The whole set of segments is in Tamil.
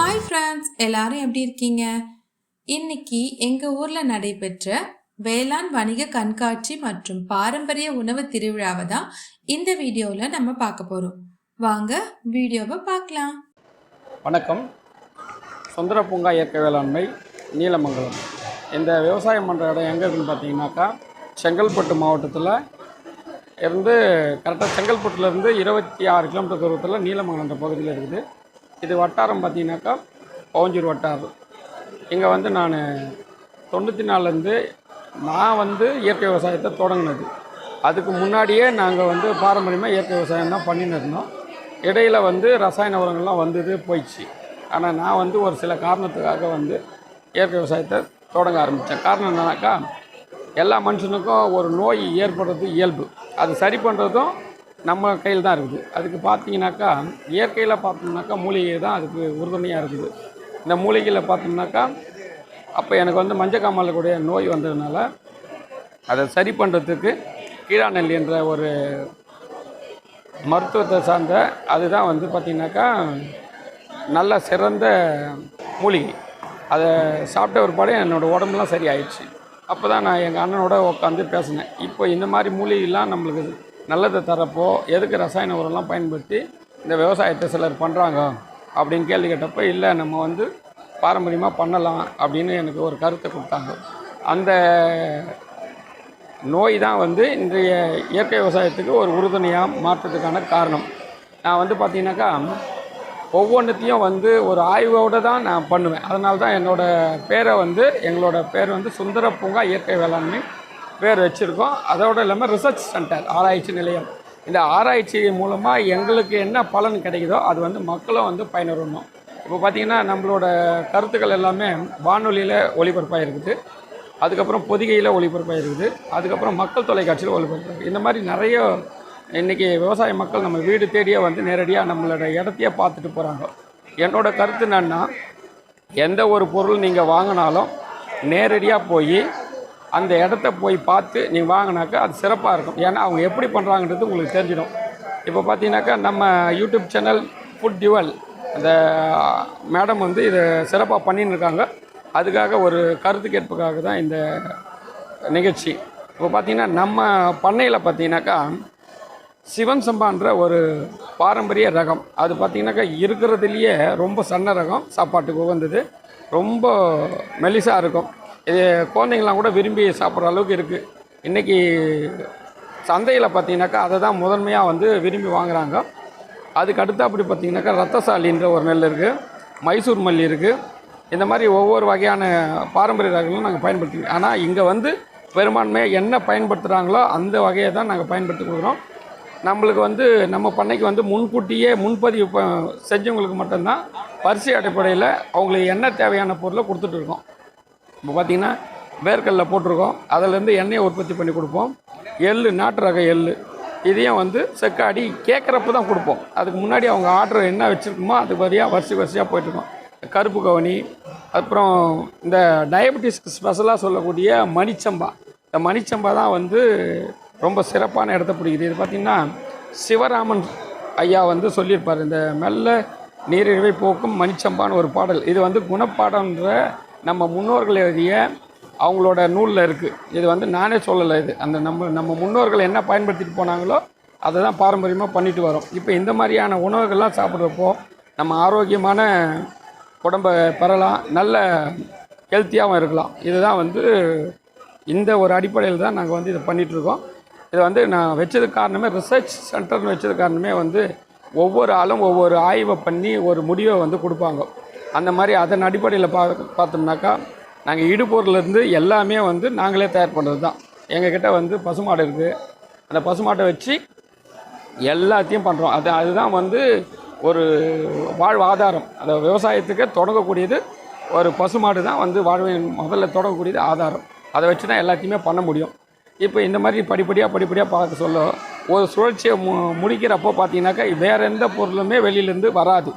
ஹாய் ஃப்ரெண்ட்ஸ் எல்லாரும் எப்படி இருக்கீங்க? இன்னைக்கு எங்கள் ஊரில் நடைபெற்ற வேளாண் வணிக கண்காட்சி மற்றும் பாரம்பரிய உணவு திருவிழாவை தான் இந்த வீடியோவில் நம்ம பார்க்க போகிறோம் வாங்க வீடியோவை பார்க்கலாம். வணக்கம். சுந்தர பூங்கா இயற்கை வேளாண்மை நீலமங்கலம். இந்த விவசாயம் பண்ணுற இடம் எங்கே இருக்குன்னு பார்த்தீங்கன்னாக்கா செங்கல்பட்டு மாவட்டத்தில் இருந்து கரெக்டாக செங்கல்பட்டுலேருந்து இருபத்தி ஆறு கிலோமீட்டர் தூரத்தில் நீலமங்கலம்ன்ற பகுதியில் இருக்குது. இது வட்டாரம் பார்த்தீங்கன்னாக்கா பவஞ்சூர் வட்டாரம். இங்கே வந்து நான் தொண்ணூற்றி நாலுலேருந்து நான் வந்து இயற்கை விவசாயத்தை தொடங்கினது. அதுக்கு முன்னாடியே நாங்கள் வந்து பாரம்பரியமாக இயற்கை விவசாயம் தான் பண்ணின்னு இருந்தோம். வந்து ரசாயன உரங்கள்லாம் வந்தது போயிடுச்சு. ஆனால் நான் வந்து ஒரு சில காரணத்துக்காக வந்து இயற்கை விவசாயத்தை தொடங்க ஆரம்பித்தேன் காரணம் என்னன்னாக்கா எல்லா மனுஷனுக்கும் ஒரு நோய் ஏற்படுறது இயல்பு. அது சரி பண்ணுறதும் நம்ம கையில் தான் இருக்குது. அதுக்கு பார்த்தீங்கன்னாக்கா இயற்கையில் பார்த்தோம்னாக்கா மூலிகை தான் அதுக்கு உறுதுணையாக இருக்குது. இந்த மூலிகையில் பார்த்தோம்னாக்கா அப்போ எனக்கு வந்து மஞ்சக்காமலை கூடிய நோய் வந்ததுனால அதை சரி பண்ணுறதுக்கு கீழாநெல்லி என்ற ஒரு மருத்துவத்தை சார்ந்த அதுதான் வந்து பார்த்திங்கனாக்கா நல்ல சிறந்த மூலிகை. அதை சாப்பிட்ட ஒருபாடு என்னோடய உடம்புலாம் சரி ஆயிடுச்சு அப்போ தான் நான் எங்கள் அண்ணனோட உட்காந்து பேசினேன். இப்போ இந்த மாதிரி மூலிகைலாம் நம்மளுக்கு நல்லதை தரப்போ எதுக்கு ரசாயன உரம்லாம் பயன்படுத்தி இந்த விவசாயத்தை சிலர் பண்ணுறாங்க அப்படின்னு கேள்வி கேட்டப்போ இல்லை நம்ம வந்து பாரம்பரியமாக பண்ணலாம் அப்படின்னு எனக்கு ஒரு கருத்தை கொடுத்தாங்க. அந்த நோய் தான் வந்து இன்றைய இயற்கை விவசாயத்துக்கு ஒரு உறுதுணையாக மாற்றத்துக்கான காரணம். நான் வந்து பார்த்தீங்கன்னாக்கா ஒவ்வொன்றுத்தையும் வந்து ஒரு ஆய்வோடு தான் நான் பண்ணுவேன். அதனால தான் என்னோடய பேரை வந்து எங்களோட பேர் வந்து சுந்தர பூங்கா இயற்கை வேளாண்மை பேர் வச்சுருக்கோம். அதோடு இல்லாமல் ரிசர்ச் சென்டர் ஆராய்ச்சி நிலையம். இந்த ஆராய்ச்சி மூலமாக எங்களுக்கு என்ன பலன் கிடைக்குதோ அது வந்து மக்களும் வந்து பயனுறணும். இப்போ பார்த்திங்கன்னா நம்மளோட கருத்துக்கள் எல்லாமே வானொலியில் ஒளிபரப்பாக இருக்குது அதுக்கப்புறம் பொதிகையில் ஒளிபரப்பாக இருக்குது அதுக்கப்புறம் மக்கள் தொலைக்காட்சியில் ஒளிபரப்பாக இந்த மாதிரி நிறைய இன்றைக்கி விவசாய மக்கள் நம்ம வீடு தேடியே வந்து நேரடியாக நம்மளோட இடத்தையே பார்த்துட்டு போகிறாங்க என்னோடய கருத்து என்னன்னா எந்த ஒரு பொருள் நீங்கள் வாங்கினாலும் நேரடியாக போய் அந்த இடத்த போய் பார்த்து நீங்கள் வாங்கினாக்கா அது சிறப்பாக இருக்கும். ஏன்னா அவங்க எப்படி பண்ணுறாங்கன்றது உங்களுக்கு தெரிஞ்சிடும். இப்போ பார்த்தீங்கன்னாக்கா நம்ம யூடியூப் சேனல் ஃபுட் டிவல் அந்த மேடம் வந்து இதை சிறப்பாக பண்ணின்னு இருக்காங்க அதுக்காக ஒரு கருத்து கேட்புக்காக தான் இந்த நிகழ்ச்சி. இப்போ பார்த்தீங்கன்னா நம்ம பண்ணையில் பார்த்தீங்கன்னாக்கா சிவன் சம்பான்ற ஒரு பாரம்பரிய ரகம். அது பார்த்திங்கனாக்கா இருக்கிறதுலையே ரொம்ப சன்ன ரகம் சாப்பாட்டுக்கு உகந்தது. ரொம்ப மெலிசாக இருக்கும். இது குழந்தைங்களாம் கூட விரும்பி சாப்பிட்ற அளவுக்கு இருக்குது இன்றைக்கி சந்தையில் பார்த்தீங்கன்னாக்கா அதை தான் முதன்மையாக வந்து விரும்பி வாங்குகிறாங்க அதுக்கு அடுத்து அப்படி பார்த்திங்கனாக்கா ரத்தசாலின்ற ஒரு நெல் இருக்குது மைசூர் மல்லி இருக்குது இந்த மாதிரி ஒவ்வொரு வகையான பாரம்பரிய ரகங்களும் நாங்கள் பயன்படுத்தி ஆனால் இங்கே வந்து பெரும்பான்மையாக என்ன பயன்படுத்துகிறாங்களோ அந்த வகையை தான் நாங்கள் பயன்படுத்தி கொடுக்குறோம் நம்மளுக்கு வந்து நம்ம பண்ணைக்கு வந்து முன்கூட்டியே முன்பதிவு ப செஞ்சவங்களுக்கு மட்டும்தான் வரிசை அடிப்படையில் அவங்களுக்கு என்ன தேவையான பொருளை கொடுத்துட்ருக்கோம் இப்போ பார்த்திங்கன்னா வேர்க்கல்ல போட்டிருக்கோம். அதிலேருந்து எண்ணெயை உற்பத்தி பண்ணி கொடுப்போம். எள் நாட்டு ரக எள் இதையும் வந்து செக்காடி கேட்குறப்ப தான் கொடுப்போம். அதுக்கு முன்னாடி அவங்க ஆர்டர் என்ன வச்சுருக்கோமோ அதுக்கு வரியாக வரிசை வரிசையாக போயிட்டுருக்கோம். கருப்பு கவனி அப்புறம் இந்த டயபெட்டிஸ்க்கு ஸ்பெஷலாக சொல்லக்கூடிய மணிச்சம்பா. இந்த மணிச்சம்பா தான் வந்து ரொம்ப சிறப்பான இடத்த பிடிக்குது. இது பார்த்திங்கன்னா சிவராமன் ஐயா வந்து சொல்லியிருப்பார். இந்த மெல்ல நீரிழிவை போக்கும் மணிச்சம்பான்னு ஒரு பாடல். இது வந்து குணப்பாடன்ற நம்ம முன்னோர்கள் எழுதிய அவங்களோட நூலில் இருக்குது இது வந்து நானே சொல்லலை இது. அந்த நம்ம நம்ம முன்னோர்கள் என்ன பயன்படுத்திட்டு போனாங்களோ அதை தான் பாரம்பரியமாக பண்ணிட்டு வரோம். இப்போ இந்த மாதிரியான உணவுகள்லாம் சாப்பிட்றப்போ நம்ம ஆரோக்கியமான உடம்பை பெறலாம். நல்ல ஹெல்த்தியாகவும் இருக்கலாம். இதுதான் வந்து இந்த ஒரு அடிப்படையில் தான் நாங்கள் வந்து இதை பண்ணிகிட்ருக்கோம் இது வந்து நான் வச்சது காரணமே ரிசர்ச் சென்டர்னு வச்சது காரணமே வந்து ஒவ்வொரு ஆளும் ஒவ்வொரு ஆய்வை பண்ணி ஒரு முடிவை வந்து கொடுப்பாங்க. அந்த மாதிரி அதன் அடிப்படையில் பா பார்த்தோம்னாக்கா நாங்கள் இடுபொருள்லேருந்து எல்லாமே வந்து நாங்களே தயார் பண்ணுறது தான். எங்ககிட்ட வந்து பசுமாடு இருக்குது அந்த பசுமாட்டை வச்சு எல்லாத்தையும் பண்ணுறோம் அது அதுதான் வந்து ஒரு வாழ்வாதாரம் அந்த விவசாயத்துக்கு தொடங்கக்கூடியது ஒரு பசுமாடு தான் வந்து வாழ்வின் முதல்ல தொடங்கக்கூடியது ஆதாரம். அதை வச்சு தான் எல்லாத்தையுமே பண்ண முடியும். இப்போ இந்த மாதிரி படிப்படியாக படிப்படியாக பார்க்க சொல்ல ஒரு சுழற்சியை மு முடிக்கிறப்போ பார்த்தீங்கன்னாக்கா வேறு எந்த பொருளுமே வெளியிலேருந்து வராது.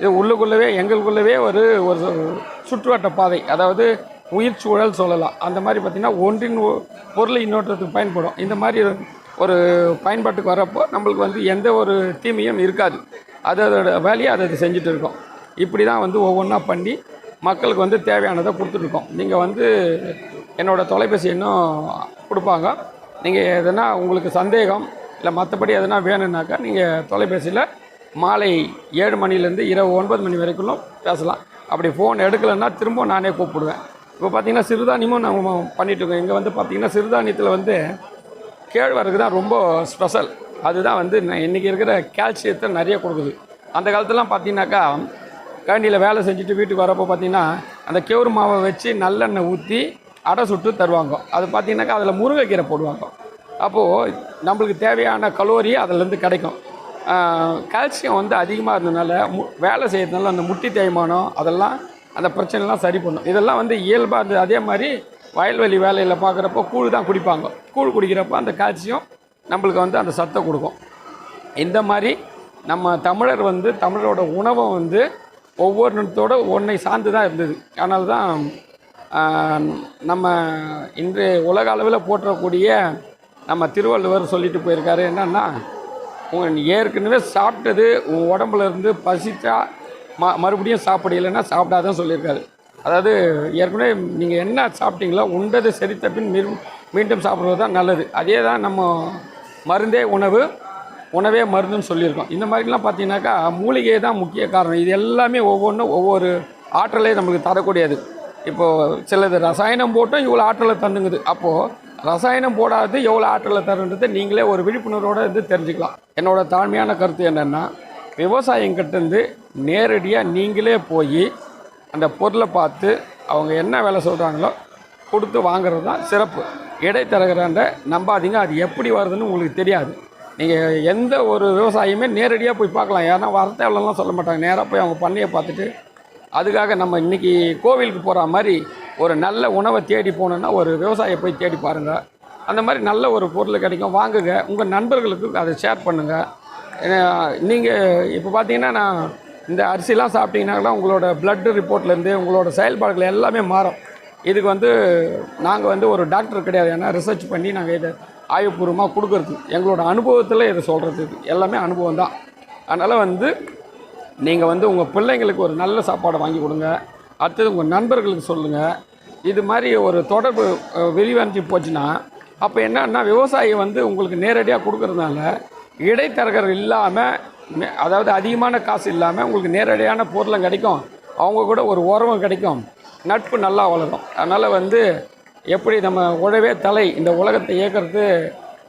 இது உள்ளுக்குள்ளவே எங்களுக்குள்ளவே ஒரு ஒரு சுற்றுவட்ட பாதை அதாவது உயிர் சூழல் சொல்லலாம். அந்த மாதிரி பார்த்திங்கன்னா ஒன்றின் ஒ- பொருள் இன்னொருத்தருக்கு பயன்படும். இந்த மாதிரி ஒரு பயன்பாட்டுக்கு வரப்போ நம்மளுக்கு வந்து எந்த ஒரு தீமையும் இருக்காது. அது அதோட வேலையை அதை அது செஞ்சுட்டு இருக்கோம். இப்படி தான் வந்து ஒவ்வொன்றா பண்ணி மக்களுக்கு வந்து தேவையானதை கொடுத்துட்ருக்கோம் நீங்கள் வந்து என்னோடய தொலைபேசி எண்ணும் கொடுப்பாங்க. நீங்கள் எதனா உங்களுக்கு சந்தேகம் இல்லை மற்றபடி எதனா வேணும்னாக்கா நீங்கள் தொலைபேசியில் மாலை ஏழு மணிலேருந்து இரவு ஒன்பது மணி வரைக்கும் பேசலாம். அப்படி ஃபோன் எடுக்கலைன்னா திரும்ப நானே கூப்பிடுவேன். இப்போ பார்த்தீங்கன்னா சிறுதானியமும் நம்ம பண்ணிட்டுருக்கோம் இங்கே வந்து பார்த்தீங்கன்னா சிறுதானியத்தில் வந்து கேழ்வரகு தான் ரொம்ப ஸ்பெஷல் அதுதான் வந்து நான் இன்றைக்கி இருக்கிற கால்சியத்தை நிறைய கொடுக்குது. அந்த காலத்துலலாம் பார்த்தீங்கன்னாக்கா கண்டியில் வேலை செஞ்சுட்டு வீட்டுக்கு வரப்போ பார்த்தீங்கன்னா அந்த கேவுரு மாவை வச்சு நல்லெண்ணெய் ஊற்றி அடை சுட்டு தருவாங்க. அது பார்த்தீங்கன்னாக்கா அதில் முருங்கைக்கீரை போடுவாங்க. அப்போது நம்மளுக்கு தேவையான கலோரி அதிலேருந்து கிடைக்கும். கால்சியம் வந்து அதிகமாக இருந்ததுனால மு வேலை செய்கிறதுனால அந்த முட்டி தேய்மானம் அதெல்லாம் அந்த பிரச்சனைலாம் சரி பண்ணும். இதெல்லாம் வந்து இயல்பாக இருந்தது அதே மாதிரி வயல்வெளி வேலையில் பார்க்குறப்போ கூழ் தான் குடிப்பாங்க. கூழ் குடிக்கிறப்போ அந்த கால்சியம் நம்மளுக்கு வந்து அந்த சத்தை கொடுக்கும். இந்த மாதிரி நம்ம தமிழர் வந்து தமிழரோட உணவை வந்து ஒவ்வொருத்தோட ஒன்றை சார்ந்து தான் இருந்தது. அதனால தான் நம்ம இன்று உலக அளவில் போற்றக்கூடிய நம்ம திருவள்ளுவர் சொல்லிட்டு போயிருக்காரு. என்னன்னா உங்க ஏற்கனவே சாப்பிட்டது உன் உடம்புல இருந்து பசித்தா ம மறுபடியும் சாப்பிடலைன்னா சாப்பிடாதான் சொல்லியிருக்காரு. அதாவது ஏற்கனவே நீங்கள் என்ன சாப்பிட்டீங்களோ உண்டது செரித்த பின் மீ மீண்டும் சாப்பிட்றது தான் நல்லது. அதே தான் நம்ம மருந்தே உணவு உணவே மருந்துன்னு சொல்லியிருக்கோம். இந்த மாதிரிலாம் பார்த்தீங்கன்னாக்கா மூலிகை தான் முக்கிய காரணம். இது எல்லாமே ஒவ்வொன்றும் ஒவ்வொரு ஆற்றலே நம்மளுக்கு தரக்கூடியது. இப்போது சிலது ரசாயனம் போட்டும் இவ்வளோ ஆற்றலை தந்துங்குது. அப்போது ரசாயனம் போடாது எவ்வளோ ஆற்றலை தருன்றதை நீங்களே ஒரு விழிப்புணர்வோடு இருந்து தெரிஞ்சுக்கலாம். என்னோட தாழ்மையான கருத்து என்னென்னா விவசாயிங்கிட்டேருந்து நேரடியாக நீங்களே போய் அந்த பொருளை பார்த்து அவங்க என்ன வேலை சொல்கிறாங்களோ கொடுத்து வாங்குறது தான் சிறப்பு. இடைத்தரகராண்ட நம்பாதீங்க அது எப்படி வருதுன்னு உங்களுக்கு தெரியாது. நீங்கள் எந்த ஒரு விவசாயியுமே நேரடியாக போய் பார்க்கலாம். ஏன்னா எவ்வளோலாம் சொல்ல மாட்டாங்க. நேராக போய் அவங்க பண்ணையை பார்த்துட்டு அதுக்காக நம்ம இன்றைக்கி கோவிலுக்கு போகிற மாதிரி ஒரு நல்ல உணவை தேடி போகணுன்னா ஒரு விவசாயியை போய் தேடி பாருங்கள் அந்த மாதிரி நல்ல ஒரு பொருள் கிடைக்கும். வாங்குங்க. உங்கள் நண்பர்களுக்கு அதை ஷேர் பண்ணுங்கள் நீங்கள் இப்போ பார்த்தீங்கன்னா நான் இந்த அரிசிலாம் சாப்பிட்டீங்கன்னா உங்களோட blood ரிப்போர்ட்லேருந்து உங்களோட செயல்பாடுகள் எல்லாமே மாறும். இதுக்கு வந்து நாங்கள் வந்து ஒரு டாக்டர் கிடையாது. ஏன்னா ரிசர்ச் பண்ணி நாங்கள் இதை ஆய்வுபூர்வமாக கொடுக்குறது. எங்களோட அனுபவத்தில் இதை சொல்கிறது எல்லாமே அனுபவம் தான். அதனால் வந்து நீங்கள் வந்து உங்கள் பிள்ளைங்களுக்கு ஒரு நல்ல சாப்பாடை வாங்கி கொடுங்க. அடுத்தது உங்கள் நண்பர்களுக்கு சொல்லுங்கள் இது மாதிரி ஒரு தொடர்பு அஹ், போச்சுன்னா அப்போ என்னன்னா விவசாயி வந்து உங்களுக்கு நேரடியாக கொடுக்கறதுனால இடைத்தரகர் இல்லாமல் அதாவது அதிகமான காசு இல்லாமல் உங்களுக்கு நேரடியான பொருளும் கிடைக்கும். அவங்க கூட ஒரு உறவும் கிடைக்கும். நட்பு நல்லா வளரும். அதனால் வந்து எப்படி நம்ம உழவே தலை இந்த உலகத்தை இயக்கிறது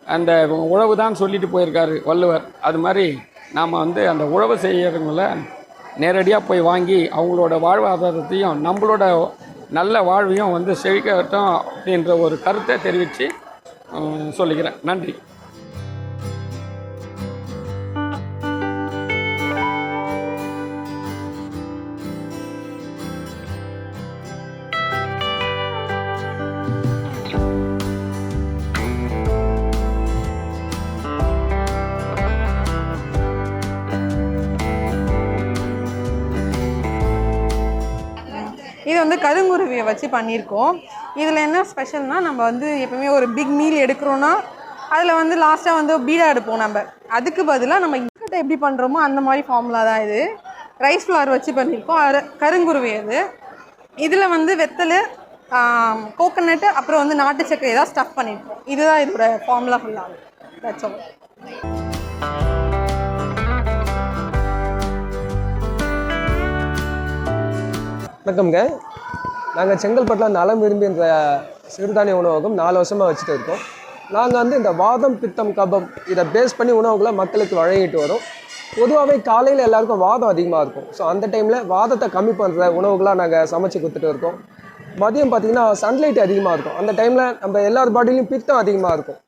அந்த உழவு தான் சொல்லிட்டு போயிருக்காரு வள்ளுவர். அது மாதிரி நாம் வந்து அந்த உழவு செய்கிறவங்கள நேரடியாக போய் வாங்கி அவங்களோட வாழ்வாதாரத்தையும் நம்மளோட நல்ல வாழ்வையும் வந்து செழிக்கட்டும் அப்படின்ற ஒரு கருத்தை தெரிவித்து சொல்லிக்கிறேன். நன்றி. வந்து கருங்குருவியை வச்சு பண்ணியிருக்கோம். இதில் என்ன ஸ்பெஷல்னால் நம்ம வந்து எப்பவுமே ஒரு பிக் மீல் எடுக்கிறோன்னா அதில் வந்து லாஸ்ட்டாக வந்து பீடா எடுப்போம் நம்ம. அதுக்கு பதிலாக நம்ம இக்கட்டை எப்படி பண்ணுறோமோ அந்த மாதிரி ஃபார்முலா தான் இது. ரைஸ் ஃப்ளவர் வச்சு பண்ணியிருக்கோம். அது கருங்குருவி அது. இதில் வந்து வெத்தல் கோகோனட்டு அப்புறம் வந்து நாட்டு சர்க்கரை தான் ஸ்டஃப் பண்ணியிருக்கோம். இதுதான் இதோட ஃபார்முலா ஃபுல்லாக தட்ஸ் ஆல் வணக்கம்ங்க. நாங்கள் செங்கல்பட்டில் நலம் விரும்பி இந்த சிறுதானிய உணவகம் நாலு வருஷமாக வச்சுட்டு இருக்கோம். நாங்கள் வந்து இந்த வாதம் பித்தம் கபம் இதை பேஸ் பண்ணி உணவுகளை மக்களுக்கு வழங்கிட்டு வரோம். பொதுவாகவே காலையில் எல்லாருக்கும் வாதம் அதிகமாக இருக்கும். ஸோ அந்த டைமில் வாதத்தை கம்மி பண்ணுற உணவுகளாக நாங்கள் சமைச்சு கொடுத்துட்டு இருக்கோம். மதியம் பார்த்திங்கன்னா சன்லைட் அதிகமாக இருக்கும். அந்த டைமில் நம்ம எல்லார் பாடியிலையும் பித்தம் அதிகமாக இருக்கும்.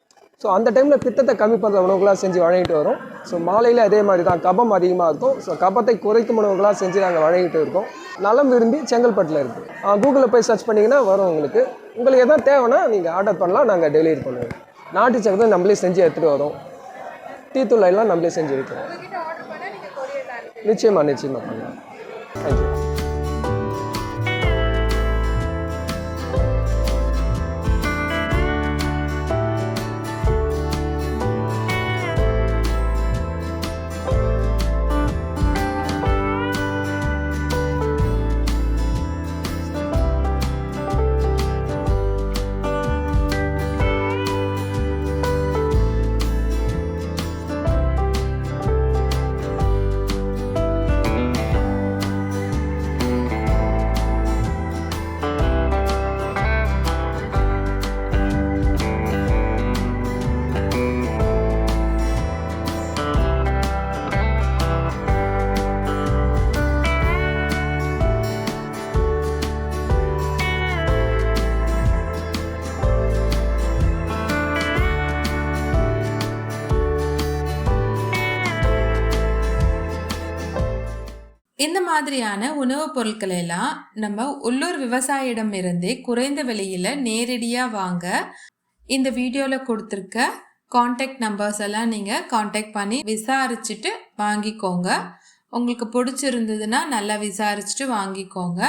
ஸோ அந்த டைமில் பித்தத்தை கம்மி பண்ணுற உணவுகளாக செஞ்சு வழங்கிட்டு வரோம். ஸோ மாலையில் அதே மாதிரி தான் கபம் அதிகமாக இருக்கும். ஸோ கபத்தை குறைக்கும் உணவுகளாக செஞ்சு நாங்கள் வழங்கிட்டு இருக்கோம். நலம் விரும்பி செங்கல்பட்டில் இருக்குது கூகுளில் போய் சர்ச் பண்ணிங்கன்னா வரும் உங்களுக்கு. உங்களுக்கு எதாவது தேவைன்னா நீங்கள் ஆர்டர் பண்ணலாம். நாங்கள் டெலிவரி பண்ணுவோம். நாட்டு சக்கரை நம்மளே செஞ்சு எடுத்துகிட்டு வரோம். டீ தூள் எல்லாம் நம்மளே செஞ்சு வைக்கிறோம். நிச்சயமாக நிச்சயமாக பண்ணலாம். தேங்க்யூ இந்த மாதிரியான உணவுப் பொருட்களை எல்லாம் நம்ம உள்ளூர் விவசாயிடம் இருந்தே குறைந்த விலையில் நேரடியாக வாங்க இந்த வீடியோவில் கொடுத்துருக்க காண்டாக்ட் நம்பர்ஸ் எல்லாம் நீங்கள் காண்டாக்ட் பண்ணி விசாரிச்சுட்டு வாங்கிக்கோங்க. உங்களுக்கு பிடிச்சிருந்ததுன்னா நல்லா விசாரிச்சுட்டு வாங்கிக்கோங்க.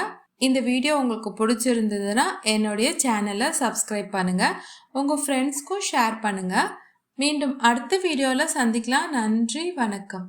இந்த வீடியோ உங்களுக்கு பிடிச்சிருந்ததுன்னா என்னுடைய சேனலை சப்ஸ்கிரைப் பண்ணுங்கள் உங்கள் ஃப்ரெண்ட்ஸ்க்கும் ஷேர் பண்ணுங்கள் மீண்டும் அடுத்த வீடியோவில் சந்திக்கலாம். நன்றி வணக்கம்.